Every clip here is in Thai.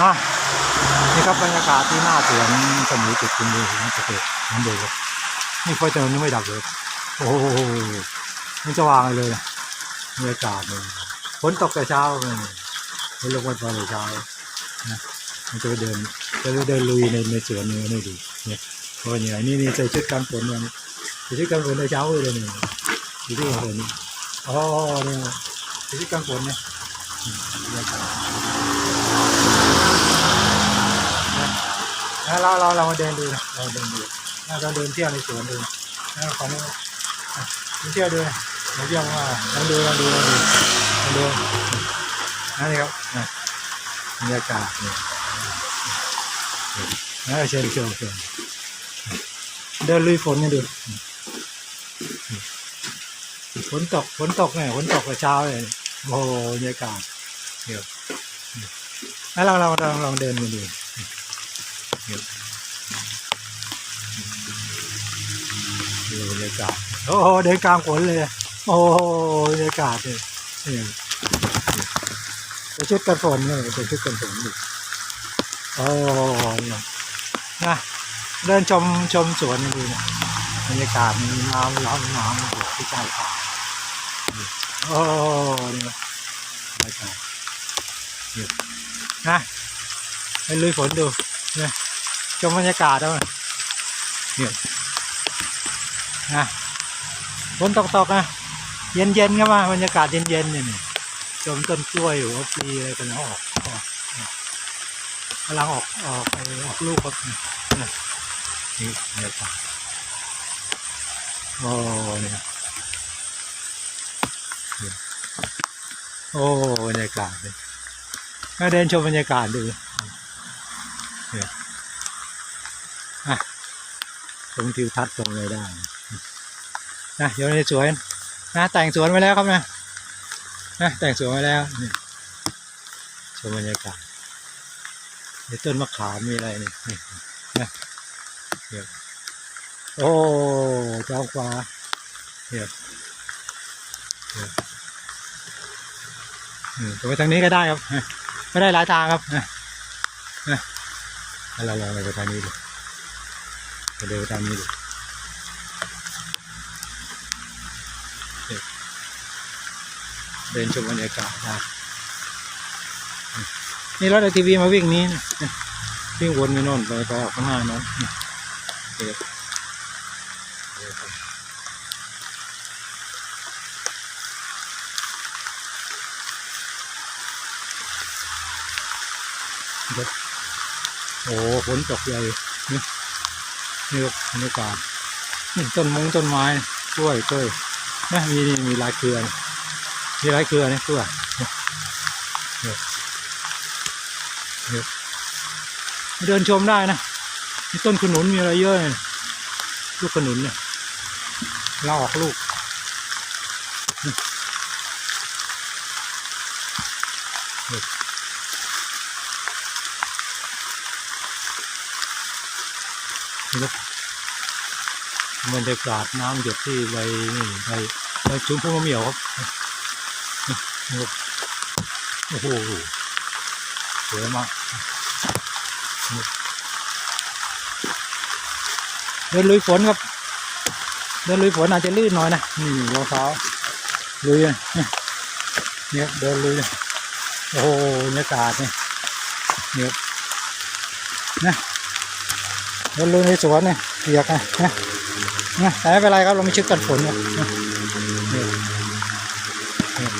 อะนี่ครับบรรยากาศที่หน้าสวนสมุยจุดคุณดูนะเกษตรมันดูครับนี่ไฟเติมนี่ไม่ดับเลย โอ้โหมันจะวางเลยนะบรรยากาศเลยฝนตกแต่เช้าเลยฝนลงวันตอนต่เช้านะมันจะไปเดินจะไปเดินลุยในในสวนนี่นี่ดูเนี่ยเพราะว่อย่างไรนี่นี่ใส่ชุดกันฝนมานี่ใส่ชุดกันฝนในเช้าเลยเนี่ยดูที่กันฝนอ๋อเนี่ยใส่ชุดกันฝนเนี่ยบรรยากาศ แล้วเราเราเราเดินดูนะเราเดินดูนะเราเดินเที่ยวในสวนดูนะของอะเที่ยวดูนะมาเที่ยวว่าลองดูลองดูลองดูลองดูนั่นครับบรรยากาศเนี่ยนะเชิญเชิญเชิญเดินลุยฝนกันดูฝนตกฝนตกเนี่ยฝนตกแต่เช้าเลยโอ้โหบรรยากาศเดี๋ยวแล้วเราเราลองลองเดินกันดู ดูบ รรยากาศโอ้โหเดินกลางฝนเลย โอ้โหบรรยากาศเนี่ยนี่จะชุดกันฝนเนี่ยจะชุดกันฝนดิโอ้นี่ยนะเดินชมชมสวนดูนะบรรยากาศมีน้ำร้อนน้ำอยู่ที่ใต้ฟ้าโอ้นี่บรรยากาศนี่ยนะไปลุยฝนดูเนี่ยชมบรรยากาศเอาเนี่ย นะฝนตกๆนะเย็นๆก็มาบรรยากาศเย็นๆเนี่ยนี่ชมต้นกล้วยหัวปีอะไรกันออกออกกำลังออกออกไปออกลูกครับนี่นะนี่บรรยากาศโอ้เนี่ยโอ้บรรยากาศเลยมาเดินชมบรรยากาศดูเนี่ยอะชมทิวทัศน์ตรงเลยได้ นะอยู่ในสวนนะแต่งสวนไว้แล้วครับนะนะแต่งสวนไว้แล้วนี่ชมบรรยากาศในต้นมะขามมีอะไรนี่นี่นะเดี๋ยวโอ้เจ้าฟ้าเดี๋ยวเดี๋ยวไปทางนี้ก็ได้ครับไม่ได้หลายทางครับนะนะเราลองไปทางนี้ดูไปเดินไปทางนี้ดู เดินชมบรรยากาศได้นี่รถไอทีวีมาวิ่งนี้นะวิ่งวนไปโน่นไปไปออกข้างหน้าน้นเดี๋ยวเดี๋ยวก่อนเดี๋ยวโอ้ฝนตกใหญ่นี่นี่บรรยากาศนี่ต้นมงต้นไม้กล้วยกล้วยนะมีนี่มีลายเครือน มีไรเกลือเนี่ยเกลือเนี่ยเนี่ยเดินชมได้นะมีต้นขนุนมีอะไรเยอะเลยลูกขนุนเนี่ยเราออกลูกนี่นี่นี่ครับรรยากาศน้ำหยดที่ใบนี่ใบใบชุมพวงมะเหมี่ยวครับ โอ้โหสวยมากเดินลุยฝนครับ เดินลุยฝนอาจจะลื่นหน่อยนะนี่รองเท้าลุยเลยเนี่ยเดินลุยโอ้โหบรรยากาศเนี่ยเนี่ยนะเดินลุยในสวนเนี่ยเปียกนะนะนะแต่ไม่เป็นไรครับเราไม่ชึกกันฝนเนี่ย เนี่ย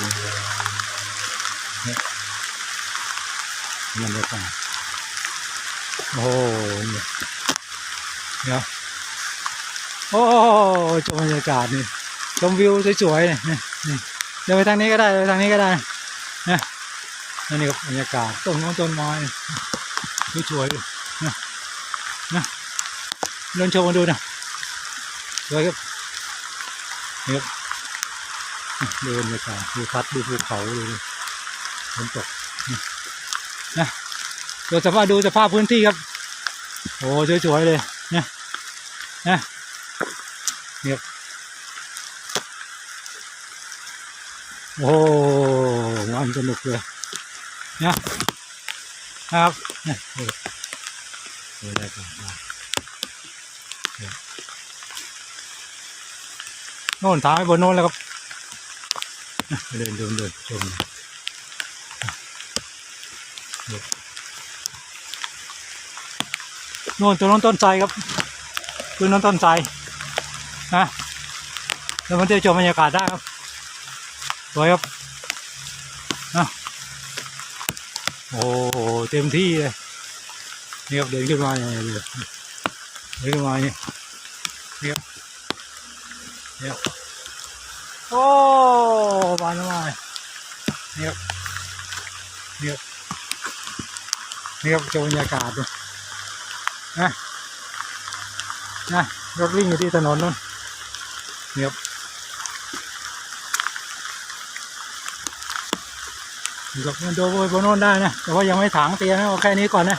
เนี่ยบรรยากาศโอ้เนี่ยเนี่ยโอ้ชมบรรยากาศนี่ชมวิวสวยๆเนี่ยนี่เดินไปทางนี้ก็ได้เดินไปทางนี้ก็ได้นะนี่ครับบรรยากาศต้นไม้ต้นไม้สวยๆเลยนะนะเดินชมมาดูนะสวยครับนี่ครับ เดูบรรยากาศดูพัดดูภูเขาดูดิฝนตกนะดูสภาพดูสภาพพื้นที่ครับโอ้สวยๆเลยนะนะเนี่ยครับโอ้มันสนุกเลยนะนะครับเนี่ยดูได้ก่อนนี่ยโน่นทางไปบนโน่นแล้วครับ เดินเดินเดินชมดูโน่นตรงโน้นต้นไทรครับตรงโน้นต้นไทรนะแล้วมันจะชมบรรยากาศได้ครับสวยครับนะโอ้โหเต็มที่เลยนี่ครับเดินขึ้นมาอย่างนี้เลยเดินขึ้นมาอย่างนี้นี่ครับนี่ครับ โอ้บานมาเลยนี่ครับนี่ครับนี่ครับชมบรรยากาศดูนะนะรถวิ่งอยู่ที่ถนนนู่นเนี่ครับอยู่กับมันโดยบนโน้นได้นะ แต่ว่ายังไม่ถางเตียนะเอาแค่นี้ก่อนนะ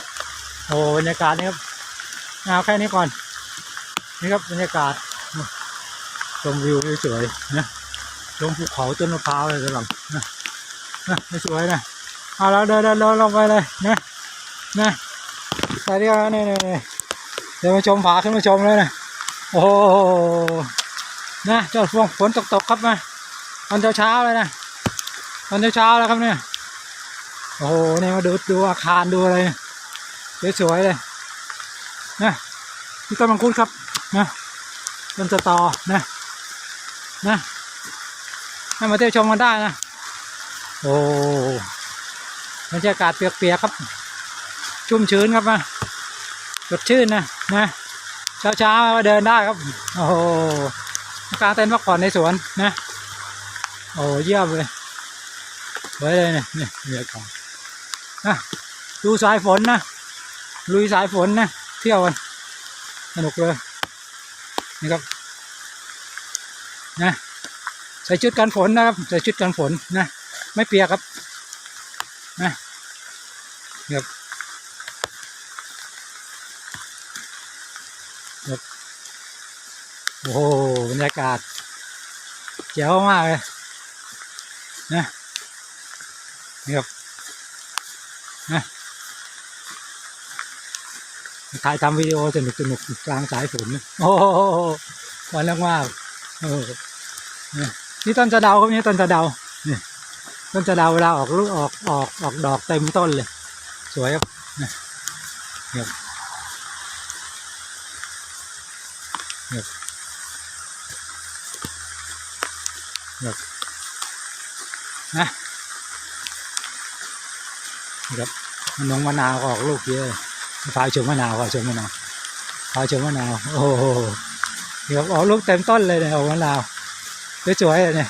โอ้บรรยากาศนี่ครับเอาแค่นี้ก่อน นี่ครับบรรยากาศชมวิวสวยๆนะ ลงภูเขาต้นมะพร้าวเลยกำลังนะนะสวยนะเอาแล้วเดินเดินลงไปเลยนะนะใส่เดียวนี่นี่นี่เดี๋ยวมาชมผาขึ้นมาชมเลยนะโอ้โหนะเจ้าช่วงฝนตกๆครับมาตอนเช้าๆเลยนะตอนเช้าๆแล้วครับเนี่ยโอ้โหเนี่ยมาดูดูอาคารดูอะไรเนี่ยสวยๆเลยนะนี่ต้นมังคุดครับนะต้นสตอนะนะ ให้มาเที่ยวชมกันได้นะ โอ้บรรยากาศเปียกๆครับ ชุ่มชื้นครับนะสดชื่นนะนะเช้าๆก็เดินได้ครับ โอ้โหกางเต็นท์พักผ่อนในสวนนะ โอ้เยี่ยมเลยสวยเลยเนี่ยเนี่ยบรรยากาศนะดูสายฝนนะลุยสายฝนนะเที่ยวกันสนุกเลยนี่ครับนะ ส่ชุดกันฝนนะครับ ใส่ชุดกันฝนนะ ไม่เปียกครับนะนี่ครับครับโอ้โหบรรยากาศเจ๋วมากเลยนะนี่ครับถ่ายทำวิดีโอสนุกสนุกกลางสายฝนโอ้โหวันแรกมากโอ้โหเนี่ย นี่ต้นสะเดาครับนี่ต้นสะเดานี่ต้นสะเดาเวลาออกลูกออกออกออกดอกเต็มต้นเลย สวยครับเนี่ยเนี่ยเนี่ยเนี่ยนะนี่ครับมันนงมะนาวออกลูกเยอะพายชมมะนาวพาชมมะนาวพายชมมะนาวโอ้โหเดี๋ยวออกลูกเต็มต้นเลยเนี่ยออกมะนาว สวยๆเลยเนี่ย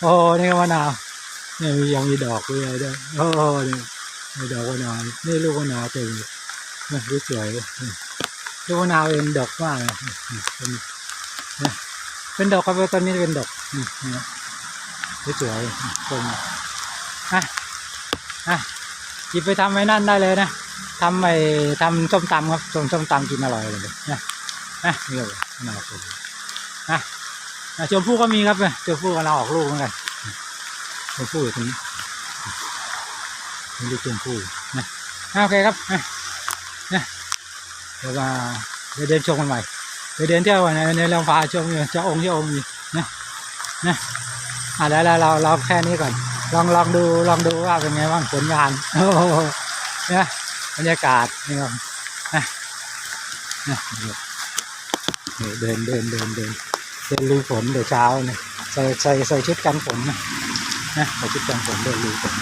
โอ้นี่ก็มะนาวเนี่ยมียังมีดอกด้วยด้วยโอ้นี่มีดอกมะนาวนี่ลูกมะนาวเต็มเนี่ยสวยๆเลยลูกมะนาวเองดอกมากเลยเป็นนี่เป็นดอกครับตอนนี้เป็นดอกนี่นี่สวยๆชมอะอะหยิบไปทำไว้นั่นได้เลยนะทำไอ้ทำส้มตำครับส้มส้มตำกินอร่อยเลยนะนะนี่เลยน่ารักเลยนนะ ชมพู่ก็มีครับเนี่ยชมพู่กำลังออกลูกเหมือนกันชมพู่อยู่ตรงนี้นี่ดูชมพู่นะโอเคครับนะนะเดี๋ยวมาเดี๋ยวเดินชมกันใหม่เดี๋ยวเดินเที่ยวกันในในลองพาชมเจ้าองค์เจ้าองค์นี่นะนะอะแล้วเราเราเราแค่นี้ก่อน ลองลองดูลองดูว่าเป็นไงบ้างผลงานโอ้โหเนี่ยบรรยากาศนี่ครับนะนะนี่เดินเดินเดินเดิน เดินลุยฝนเดี๋ยวเช้าเนี่ยใส่ใส่ใส่ชุดกันฝนนะนะใส่ชุดกันฝนเดินลุยฝน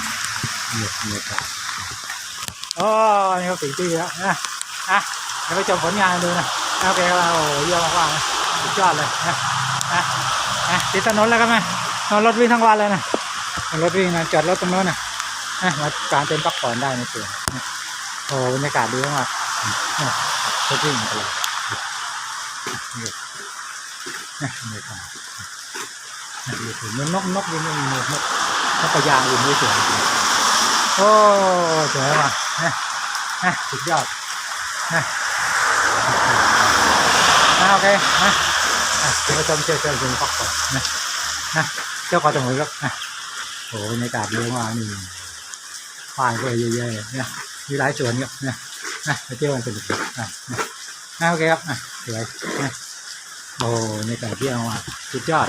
เนี่บรรยากาศโอ้นี่ก็สีตีแล้วนะอะเดี๋ยวไปชมผลงานดูนะโอเคครับโอ้เยี่ยมมากๆนะสุดยอดเลยนะนะนะติดถนนแล้วกันไหมนอนรถวิ่งทั้งวันเลยนะนอนรถวิ่งนะจอดรถตรงโน้นนะนะมาการเต็นท์พักผ่อนได้ในสวนโอ้บรรยากาศดีมากๆเนี่ยรถวิ่งไปเลย นะนี่ครับนี่ถึงนกนกยังไม่มีนกนกกระยางอยู่ไม่สวยโอ้เสวยว่ะนะนะสุดยอดนี่โอเคนะเดี๋ยวชมเชื่อเชื่อชมพักก่อนนะนะเจ้าก็จะหมดแล้วนะโหบรรยากาศเยอะมากนี่ควานก็เยอะๆนี่ยมีหลายสวนเครัยนะนะไปเที่ยวกันสนุกนะนะโอเคครับนะสวยนะ โอ้ในแต่ที่เอาอะสุดยอด